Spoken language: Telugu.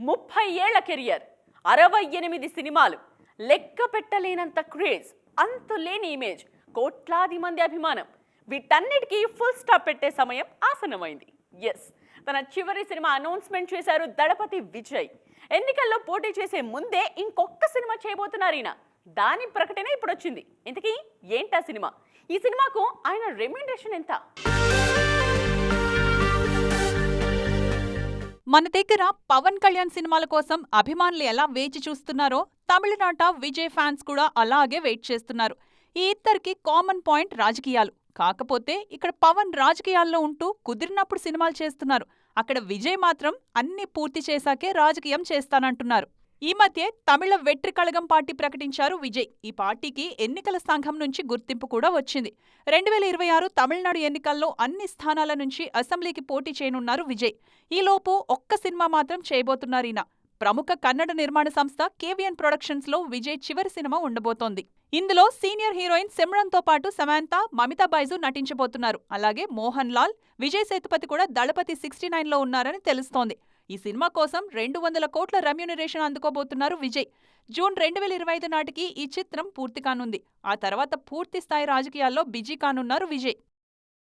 ముప్పై ఏళ్ళ కెరియర్ అరవై ఎనిమిది సినిమాలు లెక్క పెట్టలేనంత క్రేజ్ అంతులేని ఇమేజ్ కోట్లాది మంది అభిమానం. వీటన్నిటికీ ఫుల్ స్టాప్ పెట్టే సమయం ఆసనమైంది ఎస్ తన చివరి సినిమా అనౌన్స్మెంట్ చేశారు దళపతి విజయ్. ఎన్నికల్లో పోటీ చేసే ముందే ఇంకొక సినిమా చేయబోతున్నారు ఈయన. దాని ప్రకటన ఇప్పుడు వచ్చింది ఇంతకీ ఏంటా సినిమా? ఈ సినిమాకు ఆయన రెమ్యునరేషన్ ఎంత? మన దగ్గర పవన్ కళ్యాణ్ సినిమాల కోసం అభిమానులు ఎలా వేచి చూస్తున్నారో తమిళనాట విజయ్ ఫ్యాన్స్ కూడా అలాగే వెయిట్ చేస్తున్నారు. ఈ ఇద్దరికి కామన్ పాయింట్ రాజకీయాలు. కాకపోతే ఇక్కడ పవన్ రాజకీయాల్లో ఉంటూ కుదిరినప్పుడు సినిమాలు చేస్తున్నారు. అక్కడ విజయ్ మాత్రం అన్ని పూర్తి చేశాకే రాజకీయం చేస్తానంటున్నారు. ఈ మధ్య తమిళ వెట్రి కళగం పార్టీ ప్రకటించారు విజయ్. ఈ పార్టీకి ఎన్నికల సంఘం నుంచి గుర్తింపు కూడా వచ్చింది. రెండు వేల ఇరవై ఆరు తమిళనాడు ఎన్నికల్లో అన్ని స్థానాల నుంచి అసెంబ్లీకి పోటీ చేయనున్నారు విజయ్. ఈలోపు ఒక్క సినిమా మాత్రం చేయబోతున్నారు ఈయన. ప్రముఖ కన్నడ నిర్మాణ సంస్థ కేవిఎన్ ప్రొడక్షన్స్లో విజయ్ చివరి సినిమా ఉండబోతోంది. ఇందులో సీనియర్ హీరోయిన్ సిమ్రన్తో పాటు సమాంత మమితా బైజు నటించబోతున్నారు. అలాగే మోహన్ లాల్ విజయ్ సేతుపతి కూడా దళపతి సిక్స్టీ నైన్లో ఉన్నారని తెలుస్తోంది. ఈ సినిమా కోసం రెండు వందల కోట్ల రెమ్యునరేషన్ అందుకోబోతున్నారు విజయ్. జూన్ రెండు వేల ఇరవై ఐదు నాటికి ఈ చిత్రం పూర్తి కానుంది. ఆ తర్వాత పూర్తి స్థాయి రాజకీయాల్లో బిజీ కానున్నారు విజయ్.